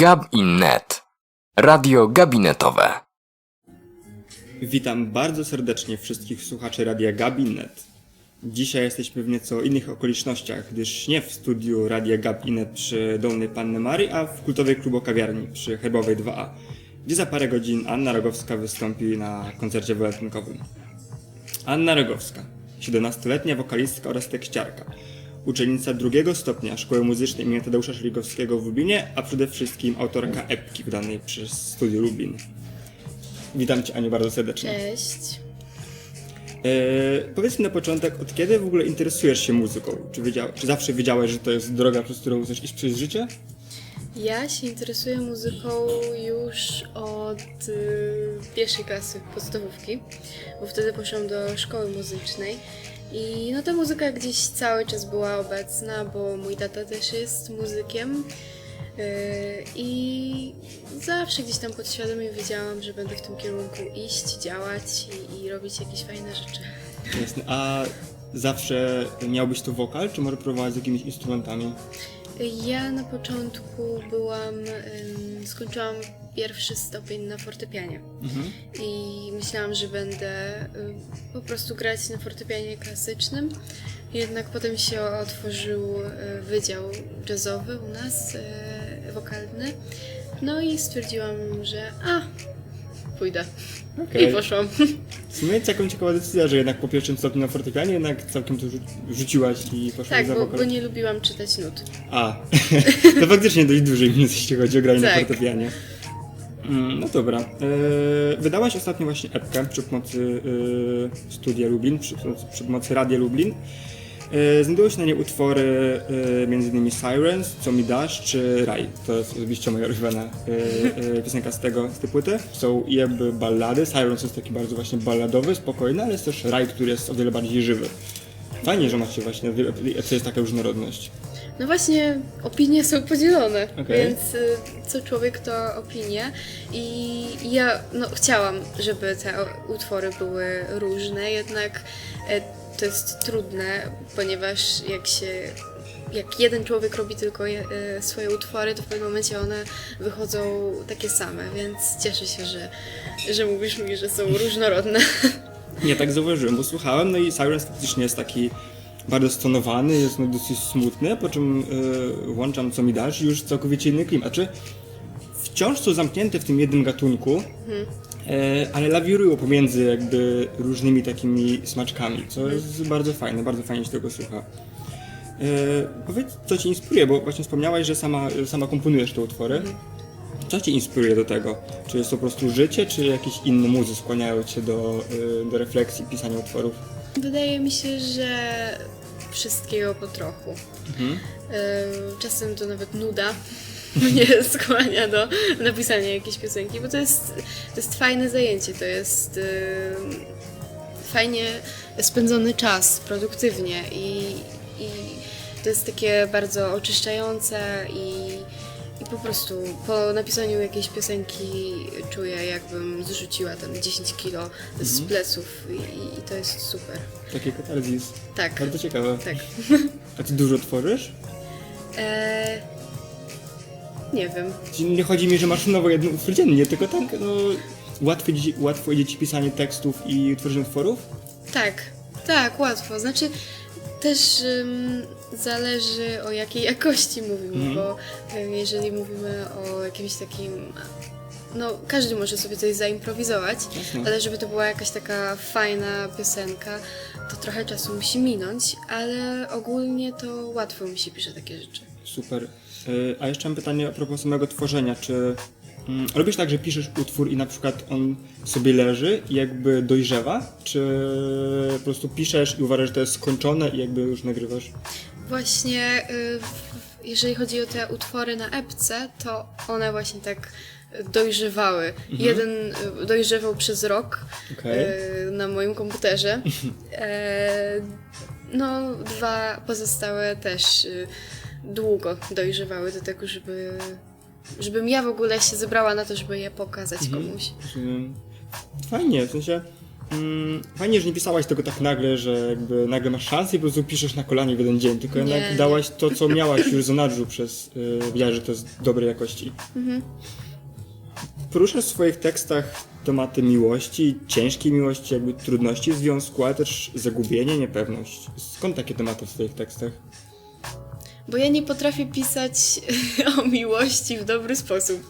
Gab i Net. Radio gabinetowe. Witam bardzo serdecznie wszystkich słuchaczy Radia Gabinet. Dzisiaj jesteśmy w nieco innych okolicznościach, gdyż nie w studiu Radia Gabinet przy Dolnej Panny Marii, a w kultowej klubokawiarni przy Herbowej 2A, gdzie za parę godzin Anna Rogowska wystąpi na koncercie walentynkowym. Anna Rogowska, 17-letnia wokalistka oraz tekściarka, uczennica drugiego stopnia Szkoły Muzycznej im. Tadeusza Szligowskiego w Lublinie, a przede wszystkim autorka epki wydanej przez Studio Lublin. Witam Cię Aniu bardzo serdecznie. Cześć. E, powiedz mi na początek, od kiedy w ogóle interesujesz się muzyką? Czy, czy zawsze wiedziałeś, że to jest droga, przez którą chcesz iść przez życie? Ja się interesuję muzyką już od y, pierwszej klasy podstawówki, bo wtedy poszłam do szkoły muzycznej. I no ta muzyka gdzieś cały czas była obecna, bo mój tata też jest muzykiem. y, I zawsze gdzieś tam podświadomie wiedziałam, że będę w tym kierunku iść, działać i, i robić jakieś fajne rzeczy. Jasne. A zawsze miałbyś to wokal, czy może próbować z jakimiś instrumentami? Ja na początku byłam, skończyłam pierwszy stopień na fortepianie Mhm. i myślałam, że będę ym, po prostu grać na fortepianie klasycznym. Jednak potem się otworzył y, wydział jazzowy u nas, y, wokalny. No i stwierdziłam, że a, pójdę. Okej. I poszłam. W sumie jakąś ciekawa decyzja, że jednak po pierwszym stopniu na fortepianie jednak całkiem to rzu- rzuciłaś i poszłaś Tak, za bo, wokal. bo nie lubiłam czytać nut. A, to faktycznie dość duży minus, jeśli chodzi o granie na Tak. fortepianie. Mm, No dobra. E, wydałaś ostatnio właśnie epkę przy pomocy e, Studia Lublin, przy, przy pomocy Radia Lublin. E, znajdują się na niej utwory m.in. Sirens, Co mi dasz, czy Raj. To jest oczywiście moja ulubiona piosenka z tego, z tej płyty. Są i jakby ballady. Sirens jest taki bardzo właśnie balladowy, spokojny, ale jest też Raj, który jest o wiele bardziej żywy. Fajnie, że macie właśnie, co jest taka różnorodność. No właśnie, opinie są podzielone, Okej. więc y, co człowiek to opinie i ja no, chciałam, żeby te utwory były różne, jednak e, to jest trudne, ponieważ jak się jak jeden człowiek robi tylko je, e, swoje utwory, to w pewnym momencie one wychodzą takie same, więc cieszę się, że, że mówisz mi, że są różnorodne. Nie, tak zauważyłem, bo słuchałem, no i Sirens faktycznie jest taki bardzo stonowany, jest no dosyć smutny, po czym y, włączam Co mi dasz i już całkowicie inny klimat. Znaczy, wciąż są zamknięte w tym jednym gatunku, y, ale lawirują pomiędzy jakby różnymi takimi smaczkami, co jest bardzo fajne, bardzo fajnie się tego słucha. Y, powiedz, co Cię inspiruje, bo właśnie wspomniałaś, że sama, sama komponujesz te utwory. Co Cię inspiruje do tego? Czy jest to po prostu życie, czy jakieś inne muzy skłaniają Cię do, do refleksji, pisania utworów? Wydaje mi się, że wszystkiego po trochu. Mhm. Czasem to nawet nuda mnie skłania do napisania jakiejś piosenki, bo to jest, to jest fajne zajęcie, to jest fajnie spędzony czas, produktywnie i, i to jest takie bardzo oczyszczające i po prostu po napisaniu jakiejś piosenki czuję jakbym zrzuciła tam 10 kilo z pleców i, i to jest super. Takie katarzis. Tak, Bardzo ciekawe. tak. A Ty dużo tworzysz? E, nie wiem. Nie chodzi mi, że maszynowo jedno utwór dziennie, tylko tak, no... Łatwo, łatwo idzie Ci pisanie tekstów i tworzenie utworów? Tak, tak, łatwo. Znaczy też ym, zależy o jakiej jakości mówimy, bo ym, jeżeli mówimy o jakimś takim. No, każdy może sobie coś zaimprowizować, Jasne. ale żeby to była jakaś taka fajna piosenka, to trochę czasu musi minąć, ale ogólnie to łatwo mi się pisze takie rzeczy. Super. Y, A jeszcze mam pytanie a propos samego tworzenia. Czy mm, robisz tak, że piszesz utwór i na przykład on sobie leży i jakby dojrzewa? Czy po prostu piszesz i uważasz, że to jest skończone i jakby już nagrywasz? Właśnie, y, jeżeli chodzi o te utwory na epce, to one właśnie tak dojrzewały. Jeden y, dojrzewał przez rok Okej. y, na moim komputerze. E, No, dwa pozostałe też y, długo dojrzewały do tego, żeby żebym ja w ogóle się zebrała na to, żeby je pokazać komuś. Rozumiem. Fajnie, w sensie mm, fajnie, że nie pisałaś tego tak nagle, że jakby nagle masz szansę i po prostu piszesz na kolanie w jeden dzień, tylko Nie, jednak nie. dałaś to, co miałaś już w zanadrzu przez, yy, wiedziałaś, że to jest dobrej jakości. Mhm. Poruszasz w swoich tekstach tematy miłości, ciężkiej miłości, jakby trudności w związku, ale też zagubienie, niepewność. Skąd takie tematy w swoich tekstach? Bo ja nie potrafię pisać o miłości w dobry sposób.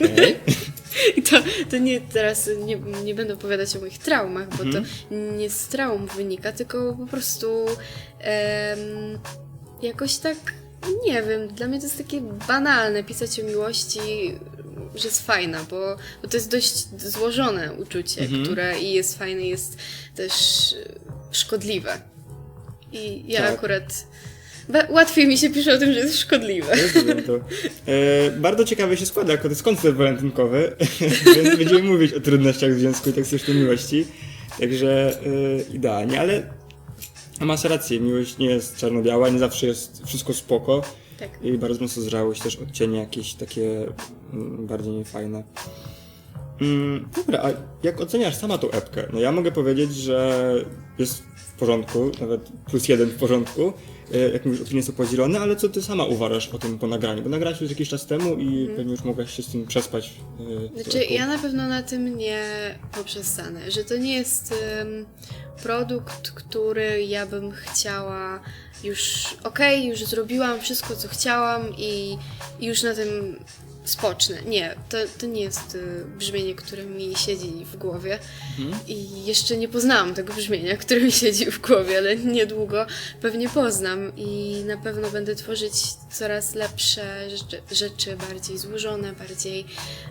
I to, to nie teraz nie, nie będę opowiadać o moich traumach, bo Mhm. to nie z traum wynika, tylko po prostu em, jakoś tak nie wiem, dla mnie to jest takie banalne pisać o miłości, że jest fajna, bo, bo to jest dość złożone uczucie, Mhm. które i jest fajne, jest też szkodliwe. I ja Tak. akurat łatwiej mi się pisze o tym, że jest szkodliwe. To. E, bardzo ciekawie się składa, jako to jest koncert walentynkowy, więc będziemy mówić o trudnościach w związku i tak zresztą miłości. Także e, idealnie, ale masz rację, miłość nie jest czarno-biała, nie zawsze jest wszystko spoko. Tak. I bardzo zrało się też odcienie jakieś takie mm, bardziej niefajne. Mm, dobra, a jak oceniasz sama tą epkę? No ja mogę powiedzieć, że jest porządku, nawet plus jeden w porządku, e, jak mówisz, opinie są podzielone, ale co ty sama uważasz o tym po nagraniu? Bo nagrałaś już jakiś czas temu i pewnie już mogłaś się z tym przespać. e, Znaczy, ja na pewno na tym nie poprzestanę, że to nie jest ym, produkt, który ja bym chciała już, okej, już zrobiłam wszystko, co chciałam i, i już na tym spocznę. Nie, to, to nie jest y, brzmienie, które mi siedzi w głowie i jeszcze nie poznałam tego brzmienia, które mi siedzi w głowie, ale niedługo pewnie poznam i na pewno będę tworzyć coraz lepsze rzeczy, rzeczy bardziej złożone, bardziej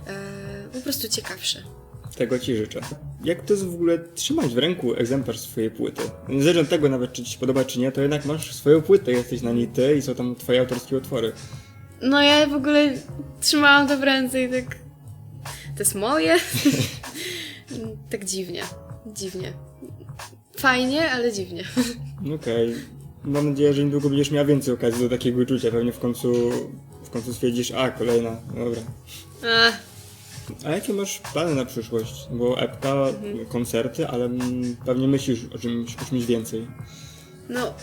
e, po prostu ciekawsze. Tego ci życzę. Jak to jest w ogóle trzymać w ręku egzemplarz swojej płyty? Niezależnie od tego nawet, czy ci się podoba, czy nie, to jednak masz swoją płytę, jesteś na niej ty i są tam twoje autorskie utwory. No ja w ogóle trzymałam to w ręce i tak... To jest moje? tak dziwnie, dziwnie. Fajnie, ale dziwnie. Okej. Mam nadzieję, że niedługo będziesz miała więcej okazji do takiego uczucia. Pewnie w końcu, w końcu stwierdzisz, a kolejna, dobra. Ach, A jakie masz plany na przyszłość? Bo epka, koncerty, ale pewnie myślisz o czymś, o czymś więcej. No,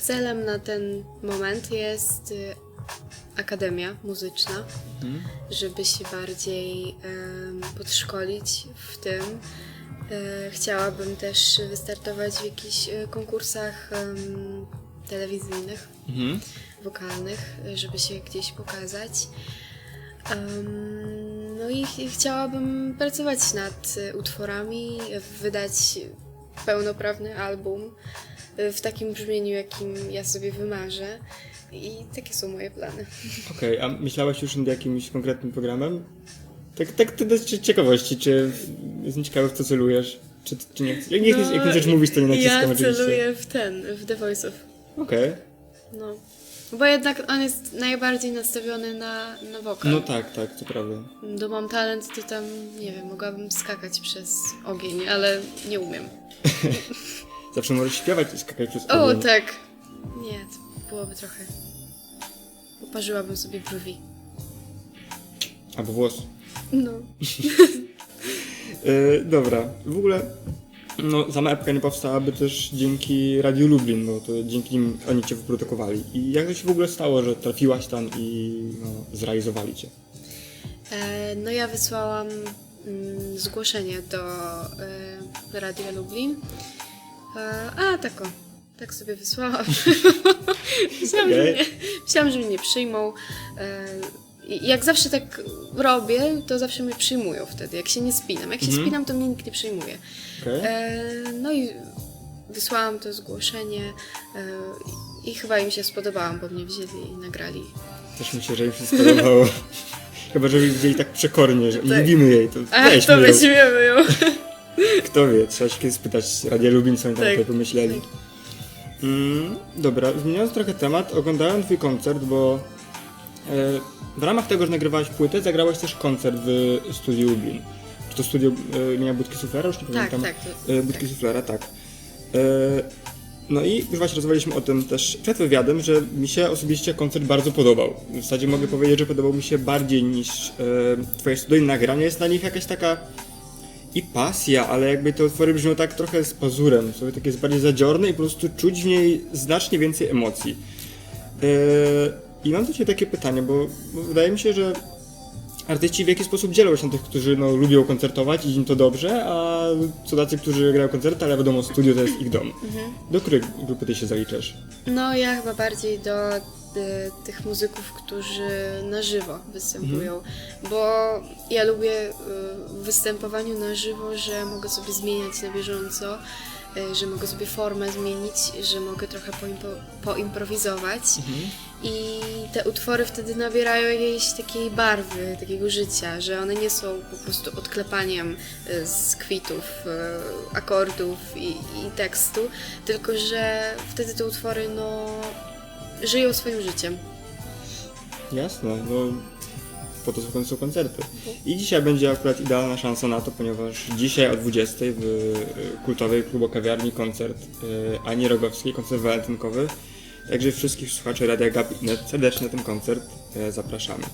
celem na ten moment jest y, akademia muzyczna, żeby się bardziej podszkolić w tym. E, Chciałabym też wystartować w jakichś e, konkursach telewizyjnych, Mhm. wokalnych, żeby się gdzieś pokazać. No i ch- chciałabym pracować nad e, utworami, wydać pełnoprawny album w takim brzmieniu, jakim ja sobie wymarzę. I takie są moje plany. Okej, a myślałaś już nad jakimś konkretnym programem? Tak, tak to do cie- ciekawości, czy jestem ciekawy w co celujesz? Czy, czy nie chcesz? Jak nie, chcesz- jak nie chcesz mówić, to nie naciskam No, Ja oczywiście. celuję w ten, w The Voice of. Okej. No. Bo jednak on jest najbardziej nastawiony na, na wokal. No tak, tak, to prawda. Do Mam Talent to tam, nie wiem, mogłabym skakać przez ogień, ale nie umiem. Zawsze możesz śpiewać i skakać przez O, ogień. tak. Nie, to byłoby trochę. Poparzyłabym sobie brwi. Albo włos. No. E, dobra, w ogóle no, sama epka nie powstałaby też dzięki Radiu Lublin, bo to dzięki nim oni cię wyprodukowali. I jak to się w ogóle stało, że trafiłaś tam i no, zrealizowali cię? E, no ja wysłałam mm, zgłoszenie do e, Radia Lublin. A, tak o. Tak sobie wysłałam. myślałam, że mnie, myślałam, że mnie przyjmą. E, i jak zawsze tak robię, to zawsze mnie przyjmują wtedy, jak się nie spinam. Jak się spinam, to mnie nikt nie przyjmuje. Okej? E, no i wysłałam to zgłoszenie e, i chyba im się spodobałam, bo mnie wzięli i nagrali. Też mi się, że im się spodobało. Chyba, że widzieli tak przekornie, że Tak. lubimy jej, to A, weźmy to ją. weźmiemy ją. Kto wie, trzeba się kiedyś spytać Radia Lubin, co oni tam Tak. pomyśleli. Mm, dobra, zmieniając trochę temat, oglądałem twój koncert, bo e, w ramach tego, że nagrywałaś płytę, zagrałaś też koncert w studiu Lublin. Czy to studio e, imienia Budki Suflera? Już nie Tak, pamiętam. tak, to- E, Budki Suflera, tak. E, no i już właśnie rozmawialiśmy o tym też przed wywiadem, że mi się osobiście koncert bardzo podobał. W zasadzie mogę powiedzieć, że podobał mi się bardziej niż e, twoje studyjne nagranie. Jest na nich jakaś taka i pasja, ale jakby te utwory brzmią tak trochę z pazurem, są takie bardziej zadziorne i po prostu czuć w niej znacznie więcej emocji. Yy, I mam do Ciebie takie pytanie, bo, bo wydaje mi się, że artyści w jaki sposób dzielą się na tych, którzy no, lubią koncertować i im to dobrze, a co tacy, którzy grają koncerty, ale wiadomo, studio to jest ich dom. Do której grupy Ty się zaliczasz? No ja chyba bardziej do tych muzyków, którzy na żywo występują, bo ja lubię y, w występowaniu na żywo, że mogę sobie zmieniać na bieżąco, y, że mogę sobie formę zmienić, że mogę trochę poimpo- poimprowizować. I te utwory wtedy nabierają jakiejś takiej barwy, takiego życia, że one nie są po prostu odklepaniem y, z kwitów, y, akordów i, i tekstu, tylko że wtedy te utwory no, żyją swoim życiem. Jasne, no po to są w końcu koncerty. I dzisiaj będzie akurat idealna szansa na to, ponieważ dzisiaj o 20 w y, kultowej klubokawiarni koncert y, Ani Rogowskiej, koncert walentynkowy. Także wszystkich słuchaczy Radia Gabinet serdecznie na ten koncert y, zapraszamy.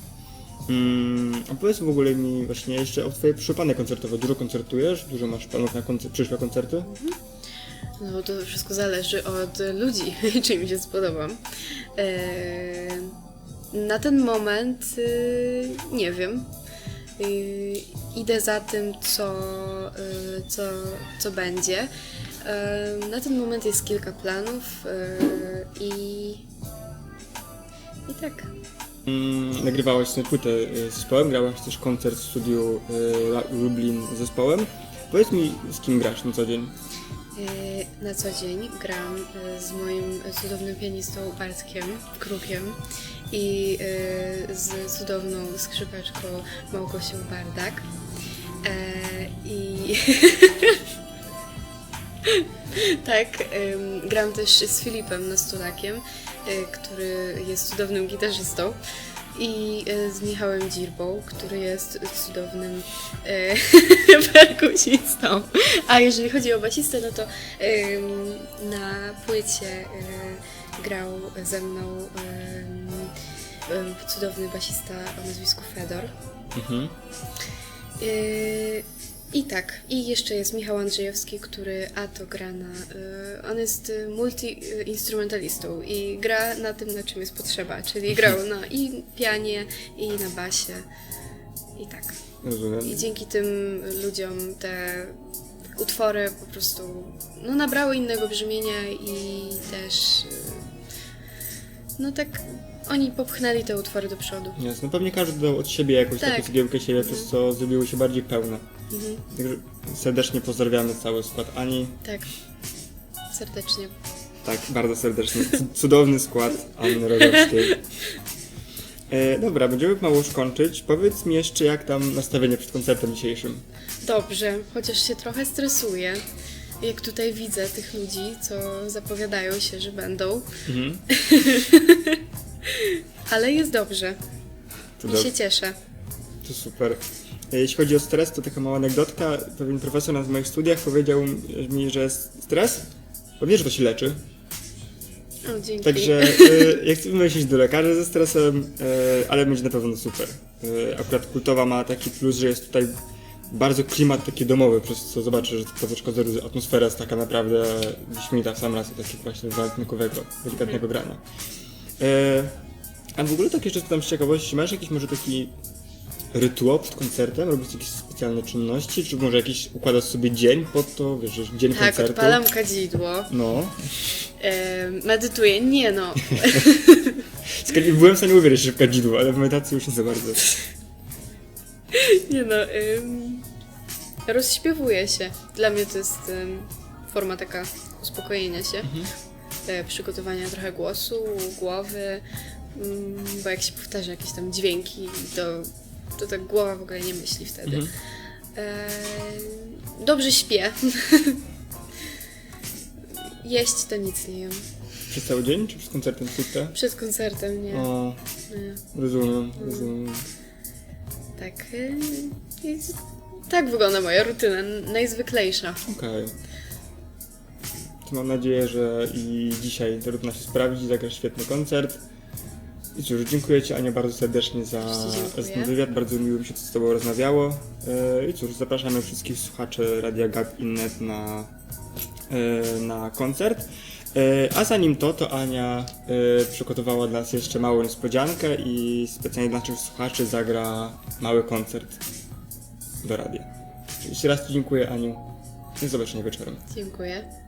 Mm, a powiedz w ogóle mi właśnie jeszcze o Twoje przyszłe plany koncertowe. Dużo koncertujesz? Dużo masz planów na koncer- przyszłe koncerty? No to wszystko zależy od ludzi, czy mi się spodobam. Eee, na ten moment y, nie wiem. Y, idę za tym, co, y, co, co będzie. Eee, na ten moment jest kilka planów y, i, i tak. Mm, nagrywałaś sobie płytę z zespołem, grałaś też koncert w studiu Lublin z zespołem. Powiedz mi, z kim grasz na co dzień? E, Na co dzień gram e, z moim cudownym pianistą Bartkiem Krukiem i e, z cudowną skrzypaczką Małgosią Bardak. E, I tak, gram też z Filipem Nastolakiem, e, który jest cudownym gitarzystą. I e, z Michałem Dzirbą, który jest cudownym e, perkusistą. A jeżeli chodzi o basistę, no to em, na płycie e, grał ze mną em, em, cudowny basista o nazwisku Fedor. Mhm. E, I tak, i jeszcze jest Michał Andrzejewski, który a to gra na. e, on jest e, multi-instrumentalistą i gra na tym, na czym jest potrzeba, czyli grał na i pianie, i na basie. I tak. Rozumiem. I dzięki tym ludziom te utwory po prostu no, nabrały innego brzmienia i też y, no tak oni popchnęli te utwory do przodu. Jasne, pewnie każdy dał od siebie jakąś Tak. taką cegiełkę siebie, przez co zrobiły się bardziej pełne. Mhm. Także serdecznie pozdrawiamy cały skład Ani. Tak. Serdecznie. Tak, bardzo serdecznie. Cudowny skład Anny Rogowskiej. E, dobra, będziemy mało już kończyć. Powiedz mi jeszcze, jak tam nastawienie przed koncertem dzisiejszym. Dobrze, chociaż się trochę stresuję. Jak tutaj widzę tych ludzi, co zapowiadają się, że będą, Mhm. ale jest dobrze. To, I się cieszę. to super. Jeśli chodzi o stres, to taka mała anegdotka. Pewien profesor na moich studiach powiedział mi, że stres. Pewnie, że to się leczy. O, dzięki. Także y, ja chcę wymyślić do lekarzy ze stresem, y, ale będzie na pewno super. Y, akurat kultowa ma taki plus, że jest tutaj bardzo klimat taki domowy, przez co zobaczę, że to troszkę atmosfera jest taka naprawdę wyśmienita w sam raz, takiego właśnie walentynkowego, delikatnego grania. Y, a w ogóle tak jeszcze tam z ciekawości, masz jakiś może taki rytuał przed koncertem? Robisz jakieś specjalne czynności? Czy może jakiś układasz sobie dzień pod to, wiesz, że dzień tak, koncertu? odpalam kadzidło. No. E, medytuję. Nie no. Byłem w stanie uwierzyć, że w kadzidło, ale w medytacji już nie za bardzo. Nie no. Ym, rozśpiewuję się. Dla mnie to jest forma taka uspokojenia się. E, przygotowania trochę głosu, głowy. Ym, bo jak się powtarza jakieś tam dźwięki, to, to ta głowa w ogóle nie myśli wtedy. E, dobrze śpię. Jeść to nic nie jem. Przez cały dzień, czy przed koncertem stricte? Przed koncertem nie. O, nie. rozumiem, rozumiem. Tak. i tak wygląda moja rutyna, najzwyklejsza. Okej. To mam nadzieję, że i dzisiaj ta rutyna się sprawdzi, zagrasz świetny koncert. I cóż, dziękuję Ci Aniu bardzo serdecznie za, ten wywiad, bardzo miło mi się z Tobą rozmawiało. E, I cóż, zapraszamy wszystkich słuchaczy Radia Gab Innet na, e, na koncert. E, A zanim to, to Ania przygotowała dla nas jeszcze małą niespodziankę i specjalnie dla naszych słuchaczy zagra mały koncert do radia. Jeszcze raz Ci dziękuję Aniu. Do zobaczenia wieczorem. Dziękuję.